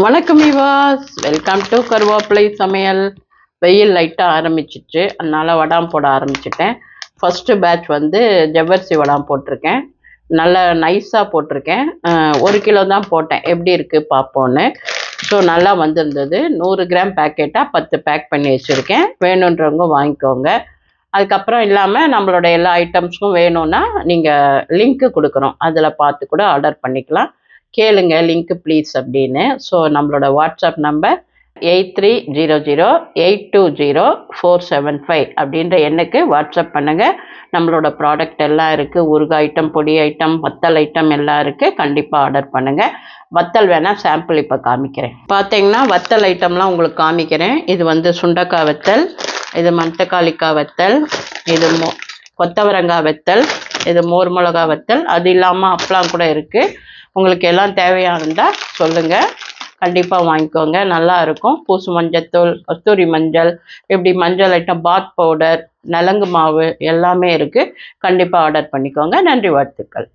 வணக்கம் he was welcome to கருவேப்பிலை சமையல். வெயில் லைட்டாக ஆரம்பிச்சிச்சு. அதனால் வடாம் போட ஆரம்பிச்சிட்டேன். ஃபஸ்ட்டு பேட்ச் வந்து ஜவ்வரிசி வடாம் போட்டிருக்கேன். நல்லா நைஸாக போட்டிருக்கேன். ஒரு கிலோ தான் போட்டேன். எப்படி இருக்குது பார்ப்போன்னு ஸோ நல்லா வந்திருந்தது. நூறு கிராம் பேக்கெட்டாக பத்து பேக் பண்ணி வச்சுருக்கேன். வேணுன்றவங்க வாங்கிக்கோங்க. அதுக்கப்புறம் இல்லாமல் நம்மளோட எல்லா ஐட்டம்ஸும் வேணும்னா நீங்கள் லிங்க்கு கொடுக்குறோம் அதில் பார்த்து கூட ஆர்டர் பண்ணிக்கலாம். கேளுங்க லிங்க் ப்ளீஸ் அப்படின்னு. ஸோ நம்மளோட WhatsApp number eight three zero zero eight two zero four seven five அப்படின்ற எண்ணுக்கு வாட்ஸ்அப் பண்ணுங்கள் நம்மளோட ப்ராடக்ட் எல்லாம் இருக்குது ஊறுகாய் ஐட்டம் பொடி ஐட்டம் வத்தல் ஐட்டம் எல்லாம் இருக்குது கண்டிப்பாக ஆர்டர் பண்ணுங்கள் வத்தல் வேணால் சாம்பிள் இப்போ காமிக்கிறேன். பார்த்தீங்கன்னா வத்தல் ஐட்டம்லாம் உங்களுக்கு காமிக்கிறேன். இது வந்து சுண்டக்காய் வத்தல் இது மணத்தக்காளிக்காய் வத்தல் இது மோ கொத்தவரங்காய் வத்தல் இது மோர் மிளகா வத்தல் அது இல்லாமல் அப்பளம் கூட இருக்குது உங்களுக்கு எல்லாம் தேவையானதாக சொல்லுங்கள் கண்டிப்பாக வாங்கிக்கோங்க. நல்லா இருக்கும். பூசு மஞ்சத்தூள் கஸ்தூரி மஞ்சள் இப்படி மஞ்சள் ஐட்டம் பாத் பவுடர் நலங்கு மாவு எல்லாமே இருக்குது கண்டிப்பாக ஆர்டர் பண்ணிக்கோங்க. நன்றி வாழ்த்துக்கள்.